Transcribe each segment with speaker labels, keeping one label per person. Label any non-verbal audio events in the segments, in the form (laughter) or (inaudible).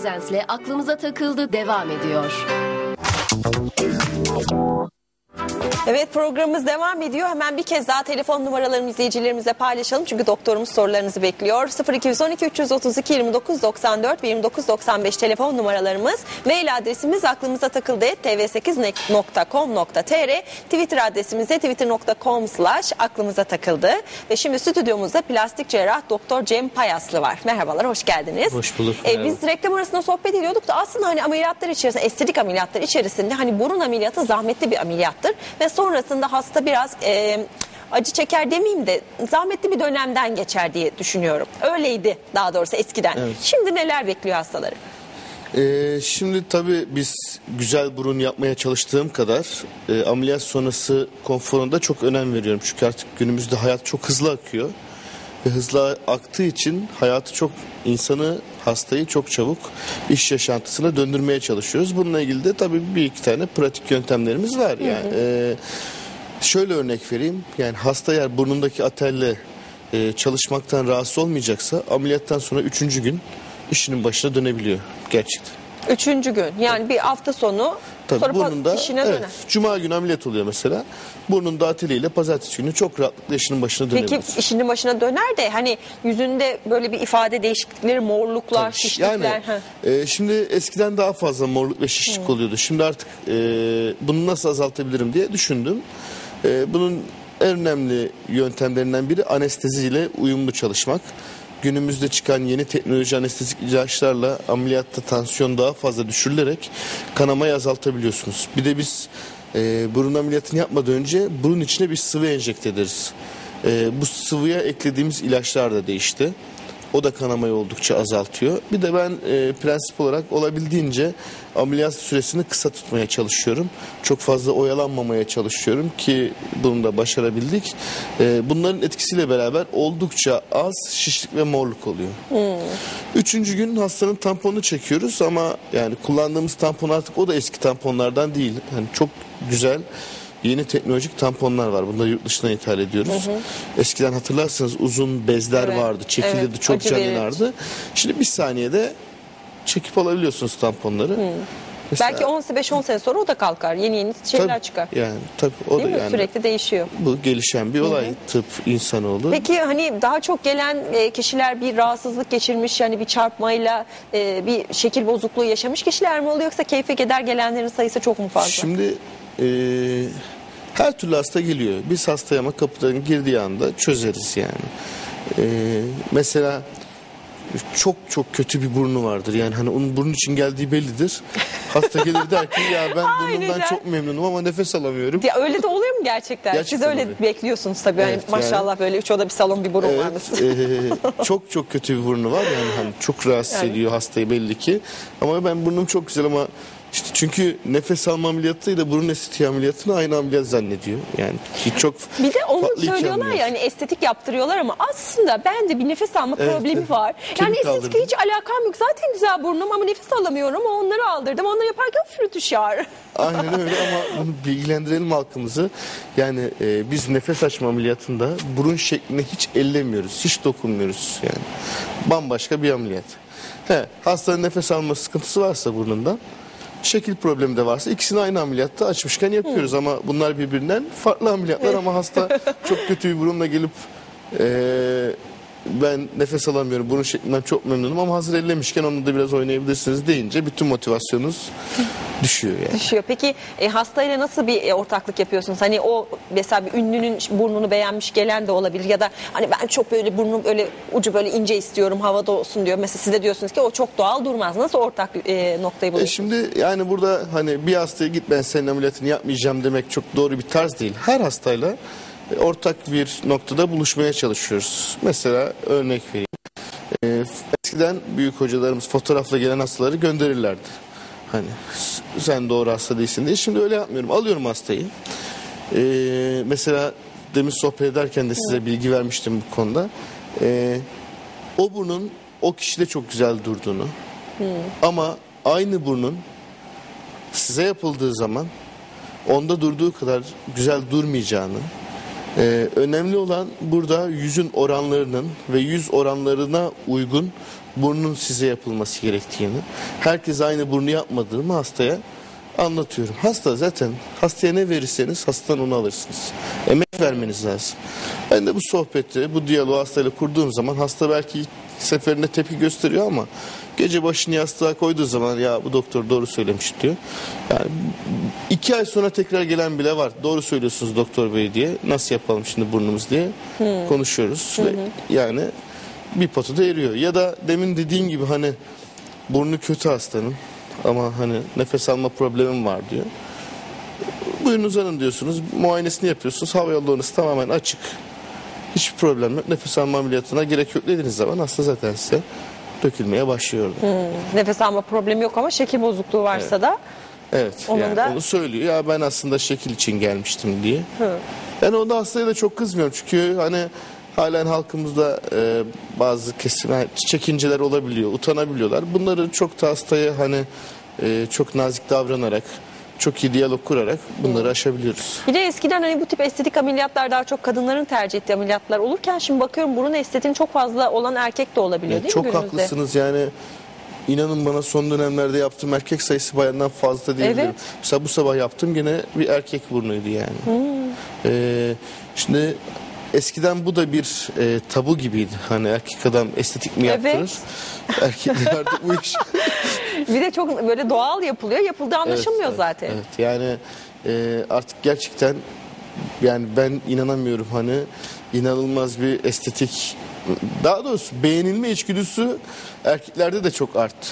Speaker 1: Gozens'le aklımıza takıldı devam ediyor.
Speaker 2: Evet programımız devam ediyor. Hemen bir kez daha telefon numaralarımı izleyicilerimizle paylaşalım. Çünkü doktorumuz sorularınızı bekliyor. 0212 332 29 94 ve 29 95 telefon numaralarımız. Mail adresimiz aklımıza takıldı tv8.com.tr Twitter adresimiz de twitter.com slash aklımıza takıldı. Ve şimdi stüdyomuzda plastik cerrah Doktor Cem Payaslı var. Merhabalar, hoş geldiniz.
Speaker 3: Hoş bulduk,
Speaker 2: Ee, biz reklam arasında sohbet ediyorduk da aslında hani ameliyatlar içerisinde, estetik ameliyatlar içerisinde hani burun ameliyatı zahmetli bir ameliyattır. Ve sonrasında hasta biraz e, acı çeker demeyeyim de zahmetli bir dönemden geçer diye düşünüyorum. Öyleydi daha doğrusu eskiden.
Speaker 3: Evet.
Speaker 2: Şimdi neler bekliyor hastaları?
Speaker 3: Ee, şimdi tabii biz güzel burun yapmaya çalıştığım kadar e, ameliyat sonrası konforuna da çok önem veriyorum. Çünkü artık günümüzde hayat çok hızlı akıyor. Ve hızlı aktığı için hayatı çok insanı hastayı çok çabuk iş yaşantısına döndürmeye çalışıyoruz. Bununla ilgili de tabii bir iki tane pratik yöntemlerimiz var. Yani e, şöyle örnek vereyim. Yani hasta eğer burnundaki atelle e, çalışmaktan rahatsız olmayacaksa ameliyattan sonra üçüncü gün işinin başına dönebiliyor gerçekten.
Speaker 2: Üçüncü gün yani bir hafta sonu
Speaker 3: Tabii
Speaker 2: sonra
Speaker 3: burnunda
Speaker 2: işine
Speaker 3: evet,
Speaker 2: döner.
Speaker 3: cuma günü ameliyat oluyor mesela. Burnunda ateliyle pazartesi günü çok rahatlıkla işinin başına dönebilir.
Speaker 2: Peki işinin başına döner de hani yüzünde böyle bir ifade değişiklikleri, morluklar,
Speaker 3: Tabii.
Speaker 2: şişlikler.
Speaker 3: Yani e, şimdi eskiden daha fazla morluk ve şişlik oluyordu. Şimdi artık e, bunu nasıl azaltabilirim diye düşündüm. E, bunun en önemli yöntemlerinden biri anesteziyle uyumlu çalışmak. Günümüzde çıkan yeni teknoloji anestezik ilaçlarla ameliyatta tansiyon daha fazla düşürülerek kanamayı azaltabiliyorsunuz. Bir de biz e, burun ameliyatını yapmadan önce burun içine bir sıvı enjekte ederiz. E, bu sıvıya eklediğimiz ilaçlar da değişti. O da kanamayı oldukça azaltıyor. Bir de ben e, prensip olarak olabildiğince ameliyat süresini kısa tutmaya çalışıyorum. Çok fazla oyalanmamaya çalışıyorum ki bunu da başarabildik. E, bunların etkisiyle beraber oldukça az şişlik ve morluk oluyor. Üçüncü gün hastanın tamponunu çekiyoruz ama yani kullandığımız tampon artık o da eski tamponlardan değil. Yani çok güzel yeni teknolojik tamponlar var. Bunları yurt dışından ithal ediyoruz. Eskiden hatırlarsanız uzun bezler
Speaker 2: Evet,
Speaker 3: vardı. Çekilirdi
Speaker 2: evet,
Speaker 3: çok can yanardı. Şimdi bir saniyede çekip alabiliyorsunuz tamponları. Mesela-
Speaker 2: Belki 15-10 sene sonra o da kalkar. Yeni yeni şeyler
Speaker 3: Tabii,
Speaker 2: çıkar.
Speaker 3: Yani tabii o
Speaker 2: Değil
Speaker 3: da
Speaker 2: mi?
Speaker 3: yani
Speaker 2: Sürekli değişiyor.
Speaker 3: bu gelişen bir olay tıp insanoğlu.
Speaker 2: Peki hani daha çok gelen e, kişiler bir rahatsızlık geçirmiş yani bir çarpmayla e, bir şekil bozukluğu yaşamış kişiler mi oluyor yoksa keyfe keder gelenlerin sayısı çok mu fazla?
Speaker 3: Şimdi e, her türlü hasta geliyor. Biz hastaya ama kapıdan girdiği anda çözeriz yani. E, mesela çok çok kötü bir burnu vardır. Yani hani onun burun için geldiği bellidir. Hasta gelir der ki ya ben (laughs) burnumdan çok memnunum ama nefes alamıyorum.
Speaker 2: Ya öyle de oluyor mu gerçekten?
Speaker 3: Gerçekten
Speaker 2: Siz öyle
Speaker 3: oluyor.
Speaker 2: bekliyorsunuz tabii. Hani
Speaker 3: Evet,
Speaker 2: maşallah böyle üç oda bir salon bir burun
Speaker 3: Evet,
Speaker 2: varmış.
Speaker 3: e, çok çok kötü bir burnu var yani hani çok rahatsız
Speaker 2: Yani.
Speaker 3: ediyor hastayı belli ki. Ama ben burnum çok güzel ama işte çünkü nefes alma ameliyatıyla burun estetiği ameliyatını aynı ameliyat zannediyor. Yani ki çok
Speaker 2: Bir de onu
Speaker 3: farklı iki
Speaker 2: söylüyorlar
Speaker 3: ameliyat.
Speaker 2: ya hani estetik yaptırıyorlar ama aslında bende bir nefes alma
Speaker 3: Evet,
Speaker 2: problemi
Speaker 3: evet.
Speaker 2: var.
Speaker 3: Kim
Speaker 2: Yani estetikle
Speaker 3: kaldırdı?
Speaker 2: hiç alakam yok. Zaten güzel burnum ama nefes alamıyorum. Onları aldırdım. Onları yaparken flüt ağrı. (laughs)
Speaker 3: Aynen öyle ama bunu bilgilendirelim halkımızı. Yani e, biz nefes açma ameliyatında burun şekline hiç ellemiyoruz. Hiç dokunmuyoruz yani. Bambaşka bir ameliyat. He, hastanın nefes alma sıkıntısı varsa burnundan şekil problemi de varsa ikisini aynı ameliyatta açmışken yapıyoruz. Ama bunlar birbirinden farklı ameliyatlar ama hasta (laughs) çok kötü bir burunla gelip e, ben nefes alamıyorum burun şeklinden çok memnunum ama hazır ellemişken onu da biraz oynayabilirsiniz deyince bütün motivasyonunuz düşüyor yani.
Speaker 2: Düşüyor. Peki e, hastayla nasıl bir e, ortaklık yapıyorsunuz? Hani o mesela bir ünlünün burnunu beğenmiş gelen de olabilir ya da hani ben çok böyle burnum öyle ucu böyle ince istiyorum havada olsun diyor. Mesela siz de diyorsunuz ki o çok doğal durmaz. Nasıl ortak e, noktayı
Speaker 3: E
Speaker 2: buluyorsunuz?
Speaker 3: şimdi yani burada hani bir hastaya git ben senin ameliyatını yapmayacağım demek çok doğru bir tarz değil. Her hastayla ortak bir noktada buluşmaya çalışıyoruz. Mesela örnek vereyim. E, eskiden büyük hocalarımız fotoğrafla gelen hastaları gönderirlerdi. Hani sen doğru hasta değilsin diye. Şimdi öyle yapmıyorum. Alıyorum hastayı. E, mesela demin sohbet ederken de size bilgi vermiştim bu konuda. E, o burnun o kişide çok güzel durduğunu ama aynı burnun size yapıldığı zaman onda durduğu kadar güzel durmayacağını Ee, önemli olan burada yüzün oranlarının ve yüz oranlarına uygun burnun size yapılması gerektiğini, herkes aynı burnu yapmadığımı hastaya anlatıyorum. Hasta zaten hastaya ne verirseniz hastadan onu alırsınız. Emek vermeniz lazım. Ben de bu sohbeti, bu diyaloğu hastayla kurduğum zaman hasta belki seferinde tepki gösteriyor ama gece başını yastığa koyduğu zaman ya bu doktor doğru söylemiş diyor. Yani iki ay sonra tekrar gelen bile var. Doğru söylüyorsunuz doktor bey diye. Nasıl yapalım şimdi burnumuz diye konuşuyoruz. Ve yani bir potada eriyor. Ya da demin dediğim gibi hani burnu kötü hastanın ama hani nefes alma problemim var diyor. Buyurun uzanın diyorsunuz. Muayenesini yapıyorsunuz. Hava yollarınız tamamen açık. Hiçbir problem yok. Nefes alma ameliyatına gerek yok dediğiniz zaman hasta zaten size dökülmeye başlıyor. orada.
Speaker 2: Nefes alma problemi yok ama şekil bozukluğu varsa da
Speaker 3: Evet.
Speaker 2: Onun
Speaker 3: yani
Speaker 2: da-
Speaker 3: onu söylüyor. Ya ben aslında şekil için gelmiştim diye. Ben onda hastaya da çok kızmıyorum. Çünkü hani halen halkımızda e, bazı kesim yani çekinceler olabiliyor. Utanabiliyorlar. Bunları çok da hastaya hani e, çok nazik davranarak çok iyi diyalog kurarak bunları aşabiliyoruz.
Speaker 2: Bir de eskiden hani bu tip estetik ameliyatlar daha çok kadınların tercih ettiği ameliyatlar olurken şimdi bakıyorum burun estetiğin çok fazla olan erkek de olabiliyor
Speaker 3: Evet,
Speaker 2: değil
Speaker 3: çok
Speaker 2: mi günümüzde?
Speaker 3: haklısınız yani inanın bana son dönemlerde yaptığım erkek sayısı bayandan fazla diyebilirim.
Speaker 2: Evet.
Speaker 3: Mesela bu sabah yaptım gene bir erkek burnuydu yani.
Speaker 2: Hmm.
Speaker 3: Ee, şimdi eskiden bu da bir e, tabu gibiydi. Hani erkek adam estetik mi
Speaker 2: Evet.
Speaker 3: yaptırır? Erkekler artık bu iş. (laughs)
Speaker 2: Bir de çok böyle doğal yapılıyor. Yapıldığı anlaşılmıyor
Speaker 3: Evet,
Speaker 2: zaten.
Speaker 3: Evet, yani e, artık gerçekten yani ben inanamıyorum hani inanılmaz bir estetik daha doğrusu beğenilme içgüdüsü erkeklerde de çok arttı.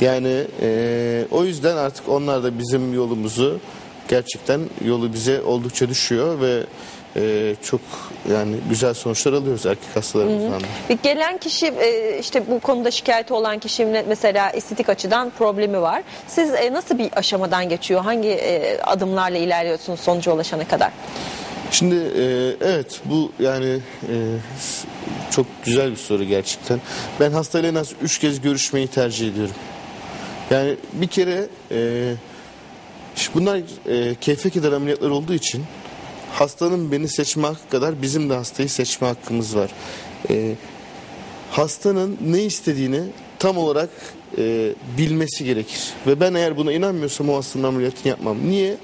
Speaker 3: Yani e, o yüzden artık onlar da bizim yolumuzu gerçekten yolu bize oldukça düşüyor ve e, çok yani güzel sonuçlar alıyoruz erkek hastalarımızdan da.
Speaker 2: Bir gelen kişi e, işte bu konuda şikayeti olan kişinin mesela estetik açıdan problemi var. Siz e, nasıl bir aşamadan geçiyor? Hangi e, adımlarla ilerliyorsunuz sonuca ulaşana kadar?
Speaker 3: Şimdi e, evet bu yani e, çok güzel bir soru gerçekten. Ben hastayla en az üç kez görüşmeyi tercih ediyorum. Yani bir kere e, bunlar e, keyfe keder ameliyatlar olduğu için hastanın beni seçme hakkı kadar bizim de hastayı seçme hakkımız var. E, hastanın ne istediğini tam olarak e, bilmesi gerekir. Ve ben eğer buna inanmıyorsam o hastanın ameliyatını yapmam. Niye?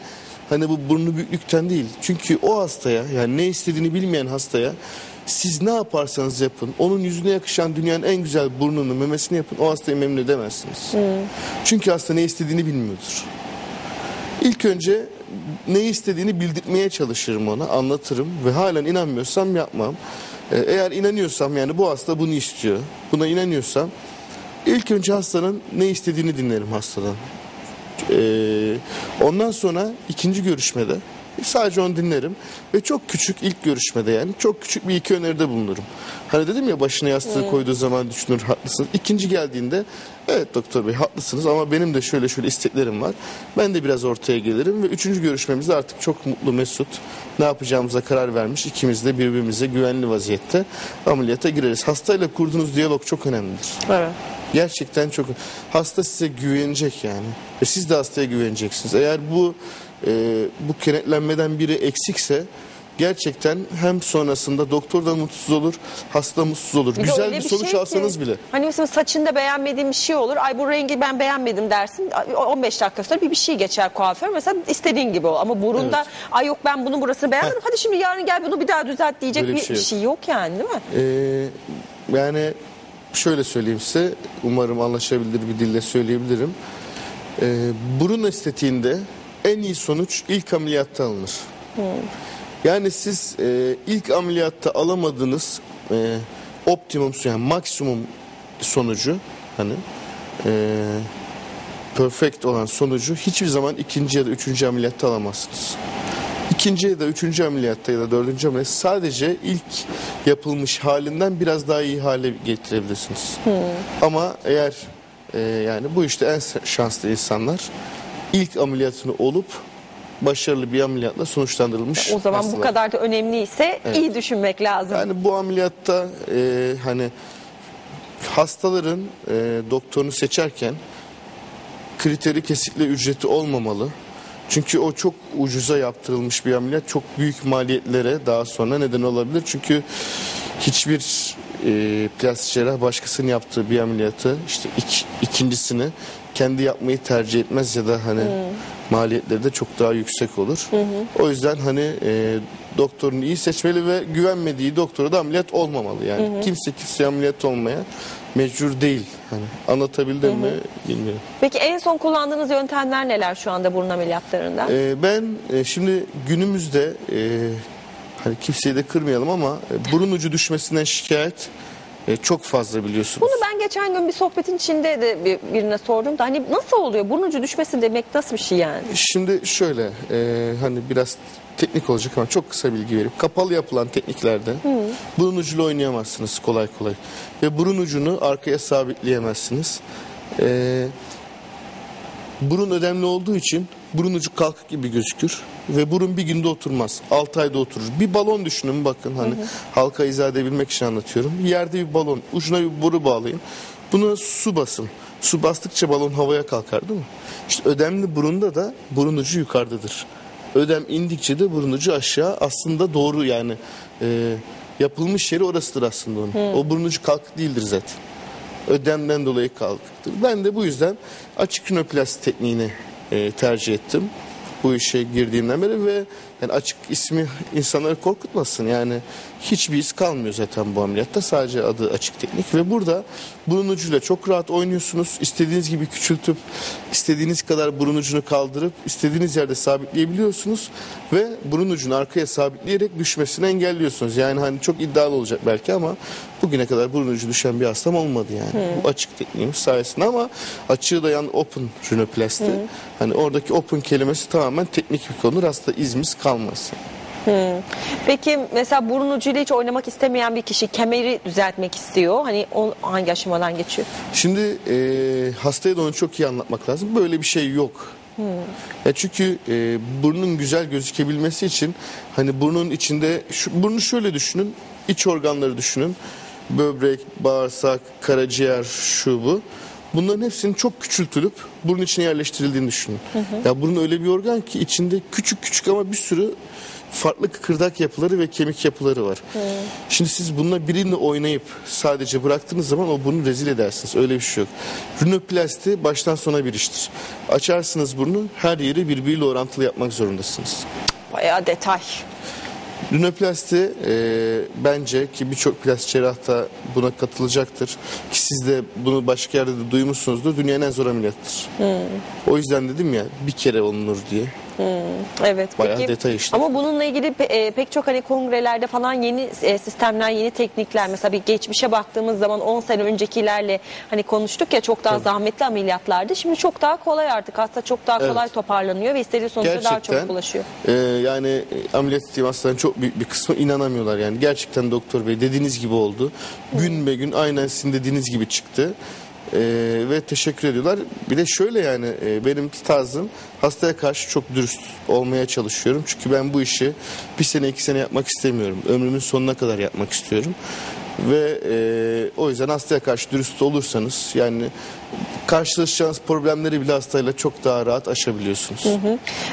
Speaker 3: Hani bu burnu büyüklükten değil. Çünkü o hastaya yani ne istediğini bilmeyen hastaya siz ne yaparsanız yapın onun yüzüne yakışan dünyanın en güzel burnunu memesini yapın o hastayı memnun edemezsiniz. Çünkü hasta ne istediğini bilmiyordur. İlk önce ne istediğini bildirmeye çalışırım ona, anlatırım ve halen inanmıyorsam yapmam. Ee, Eğer inanıyorsam yani bu hasta bunu istiyor, buna inanıyorsam ilk önce hastanın ne istediğini dinlerim hastadan. Ee, ondan sonra ikinci görüşmede sadece onu dinlerim ve çok küçük ilk görüşmede yani çok küçük bir iki öneride bulunurum. Hani dedim ya başına yastığı koyduğu zaman düşünür haklısınız. İkinci geldiğinde evet doktor bey haklısınız ama benim de şöyle şöyle isteklerim var. Ben de biraz ortaya gelirim ve üçüncü görüşmemizde artık çok mutlu mesut ne yapacağımıza karar vermiş ikimiz de birbirimize güvenli vaziyette ameliyata gireriz. Hastayla kurduğunuz diyalog çok önemlidir.
Speaker 2: Evet.
Speaker 3: Gerçekten çok hasta size güvenecek yani ve siz de hastaya güveneceksiniz. Eğer bu e, bu kenetlenmeden biri eksikse gerçekten hem sonrasında doktor da mutsuz olur, hasta mutsuz olur.
Speaker 2: Bir de
Speaker 3: Güzel
Speaker 2: öyle
Speaker 3: bir sonuç
Speaker 2: şey
Speaker 3: alsanız
Speaker 2: ki,
Speaker 3: bile.
Speaker 2: Hani mesela saçında beğenmediğim bir şey olur. Ay bu rengi ben beğenmedim dersin. 15 dakika sonra bir bir şey geçer kuaför. Mesela istediğin gibi o. Ama burunda ay yok ben bunu burasını beğenmedim. Hadi şimdi yarın gel bunu bir daha düzelt diyecek
Speaker 3: Böyle
Speaker 2: bir,
Speaker 3: bir şey yok.
Speaker 2: şey yok yani değil mi?
Speaker 3: Ee, yani şöyle söyleyeyim size, umarım anlaşabilir bir dille söyleyebilirim. Ee, burun estetiğinde en iyi sonuç ilk ameliyatta alınır. Yani siz e, ilk ameliyatta alamadığınız e, optimum yani maksimum sonucu hani e, perfect olan sonucu hiçbir zaman ikinci ya da üçüncü ameliyatta alamazsınız. İkinci ya da üçüncü ameliyatta ya da dördüncü ameliyatta sadece ilk yapılmış halinden biraz daha iyi hale getirebilirsiniz. Ama eğer e, yani bu işte en şanslı insanlar ilk ameliyatını olup başarılı bir ameliyatla sonuçlandırılmış.
Speaker 2: O zaman bu
Speaker 3: hastalar.
Speaker 2: kadar da önemliyse iyi düşünmek lazım.
Speaker 3: Yani bu ameliyatta e, hani hastaların e, doktorunu seçerken kriteri kesinlikle ücreti olmamalı. Çünkü o çok ucuza yaptırılmış bir ameliyat. Çok büyük maliyetlere daha sonra neden olabilir. Çünkü hiçbir e, plastik cerrah başkasının yaptığı bir ameliyatı işte ik- ikincisini kendi yapmayı tercih etmez ya da hani maliyetleri de çok daha yüksek olur. O yüzden hani e, doktorun iyi seçmeli ve güvenmediği doktora da ameliyat olmamalı. Yani kimse kimseye ameliyat olmaya mecbur değil. Hani anlatabildim mi bilmiyorum.
Speaker 2: Peki en son kullandığınız yöntemler neler şu anda burun ameliyatlarında?
Speaker 3: Ee, ben e, şimdi günümüzde e, hani kimseyi de kırmayalım ama e, burun ucu düşmesinden şikayet e, çok fazla biliyorsunuz.
Speaker 2: Bunu ben geçen gün bir sohbetin içinde de bir- birine sordum da hani nasıl oluyor? Burun ucu düşmesi demek nasıl bir şey yani?
Speaker 3: Şimdi şöyle e, hani biraz teknik olacak ama çok kısa bilgi vereyim. Kapalı yapılan tekniklerde burun ucuyla oynayamazsınız kolay kolay. Ve burun ucunu arkaya sabitleyemezsiniz. E, burun ödemli olduğu için burun ucu kalkık gibi gözükür. Ve burun bir günde oturmaz. 6 ayda oturur. Bir balon düşünün bakın hani halka izah edebilmek için anlatıyorum. Yerde bir balon ucuna bir boru bağlayın. Buna su basın. Su bastıkça balon havaya kalkar değil mi? İşte ödemli burunda da burun ucu yukarıdadır. Ödem indikçe de burun ucu aşağı aslında doğru yani e, yapılmış yeri orasıdır aslında onun. O burun ucu kalkık değildir zaten ödemden dolayı kalkıktır. Ben de bu yüzden açık rinoplasti tekniğini tercih ettim. Bu işe girdiğimden beri ve yani açık ismi insanları korkutmasın. Yani hiçbir iz kalmıyor zaten bu ameliyatta. Sadece adı açık teknik ve burada burun ucuyla çok rahat oynuyorsunuz. İstediğiniz gibi küçültüp istediğiniz kadar burun ucunu kaldırıp istediğiniz yerde sabitleyebiliyorsunuz ve burun ucunu arkaya sabitleyerek düşmesini engelliyorsunuz. Yani hani çok iddialı olacak belki ama bugüne kadar burun ucu düşen bir hastam olmadı yani. Bu açık tekniğimiz sayesinde ama açığı dayan open rinoplasti. Hani oradaki open kelimesi tamamen teknik bir konu. Hasta izimiz kalmaz.
Speaker 2: Peki mesela burun ucuyla hiç oynamak istemeyen bir kişi kemeri düzeltmek istiyor. Hani o hangi aşamadan geçiyor?
Speaker 3: Şimdi e, hastaya da onu çok iyi anlatmak lazım. Böyle bir şey yok. Ya çünkü e, burnun güzel gözükebilmesi için hani burnun içinde şu, burnu şöyle düşünün. iç organları düşünün. Böbrek, bağırsak, karaciğer, şu bu. Bunların hepsinin çok küçültülüp burun içine yerleştirildiğini düşünün. Ya burun öyle bir organ ki içinde küçük küçük ama bir sürü farklı kıkırdak yapıları ve kemik yapıları var. Şimdi siz bununla birini oynayıp sadece bıraktığınız zaman o burnu rezil edersiniz. Öyle bir şey yok. Rhinoplasti baştan sona bir iştir. Açarsınız burnu her yeri birbiriyle orantılı yapmak zorundasınız.
Speaker 2: Bayağı detay.
Speaker 3: Rinoplasti e, bence ki birçok plastik cerrah da buna katılacaktır. Ki siz de bunu başka yerde de duymuşsunuzdur. Dünyanın en zor ameliyattır. O yüzden dedim ya bir kere olunur diye.
Speaker 2: Evet.
Speaker 3: Bayağı
Speaker 2: peki,
Speaker 3: detay işte.
Speaker 2: Ama bununla ilgili pe- e, pek çok hani kongrelerde falan yeni e, sistemler, yeni teknikler mesela bir geçmişe baktığımız zaman 10 sene öncekilerle hani konuştuk ya çok daha zahmetli ameliyatlardı. Şimdi çok daha kolay artık. Hasta çok daha kolay
Speaker 3: Evet.
Speaker 2: toparlanıyor ve istediği sonuca daha çabuk ulaşıyor.
Speaker 3: e, yani e, ameliyat ettiğim hastaların çok büyük bir kısmı inanamıyorlar yani. Gerçekten doktor bey dediğiniz gibi oldu. Gün be gün aynen sizin dediğiniz gibi çıktı. E, ve teşekkür ediyorlar. Bir de şöyle yani e, benimki tarzım hastaya karşı çok dürüst olmaya çalışıyorum. Çünkü ben bu işi bir sene iki sene yapmak istemiyorum. Ömrümün sonuna kadar yapmak istiyorum. Ve e, o yüzden hastaya karşı dürüst olursanız yani karşılaşacağınız problemleri bile hastayla çok daha rahat aşabiliyorsunuz.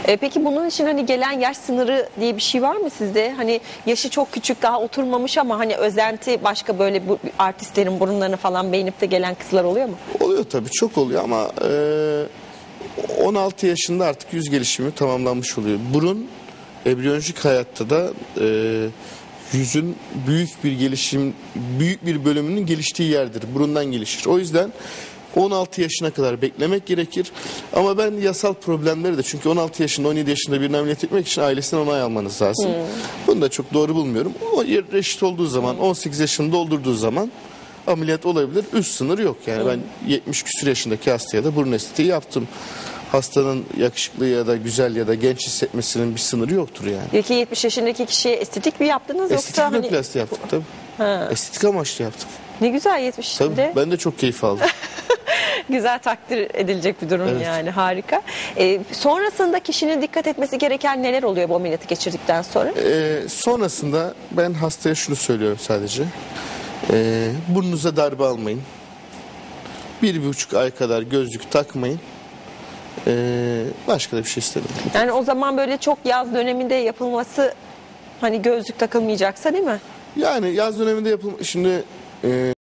Speaker 2: E, peki bunun için hani gelen yaş sınırı diye bir şey var mı sizde? Hani yaşı çok küçük daha oturmamış ama hani özenti başka böyle bu artistlerin burunlarını falan beğenip de gelen kızlar oluyor mu?
Speaker 3: Oluyor tabii çok oluyor ama e, 16 yaşında artık yüz gelişimi tamamlanmış oluyor. Burun embriyolojik hayatta da e, yüzün büyük bir gelişim, büyük bir bölümünün geliştiği yerdir. Burundan gelişir. O yüzden 16 yaşına kadar beklemek gerekir. Ama ben yasal problemleri de çünkü 16 yaşında 17 yaşında birini ameliyat etmek için ailesinden onay almanız lazım. Bunu da çok doğru bulmuyorum. O reşit olduğu zaman 18 yaşını doldurduğu zaman ameliyat olabilir. Üst sınır yok. Yani ben 70 küsur yaşındaki hastaya da burun estetiği yaptım. Hastanın yakışıklı ya da güzel ya da genç hissetmesinin bir sınırı yoktur yani.
Speaker 2: Peki 70 yaşındaki kişiye estetik mi yaptınız
Speaker 3: Estetik
Speaker 2: yoksa hani
Speaker 3: rinoplasti yaptık tabii.
Speaker 2: Ha.
Speaker 3: Estetik amaçlı yaptık.
Speaker 2: ne güzel 70
Speaker 3: Tabii ben de çok keyif aldım. (laughs)
Speaker 2: güzel takdir edilecek bir durum
Speaker 3: Evet.
Speaker 2: yani harika. E, sonrasında kişinin dikkat etmesi gereken neler oluyor bu ameliyatı geçirdikten sonra?
Speaker 3: Ee, sonrasında ben hastaya şunu söylüyorum sadece. Ee, burnunuza darbe almayın. Bir buçuk ay kadar gözlük takmayın. E, başka da bir şey istedim.
Speaker 2: Yani o zaman böyle çok yaz döneminde yapılması hani gözlük takılmayacaksa değil mi?
Speaker 3: Yani yaz döneminde yapılmış. Şimdi e,